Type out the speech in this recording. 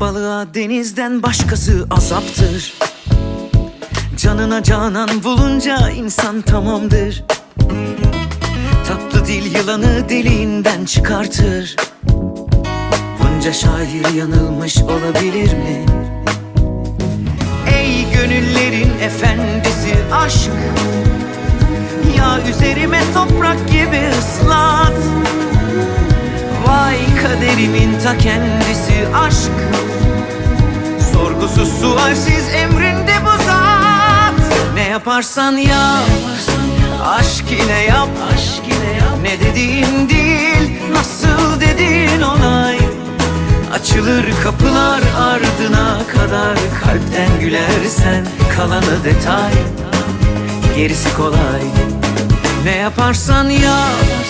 Balığa denizden başkası azaptır. Canına canan bulunca insan tamamdır. Tatlı dil yılanı deliğinden çıkartır. Bunca şair yanılmış olabilir mi? Ey gönüllerin efendisi aşk Ya üzerime toprak kaderimin ta kendisi aşk. Sorgusuz sualsiz emrinde bu zat. Ne yaparsan yap Aşk ile yap. Ne dediğin değil Nasıl dediğin olay Açılır kapılar ardına kadar. Kalpten gülersen kalanı detay. Gerisi kolay. Ne yaparsan yap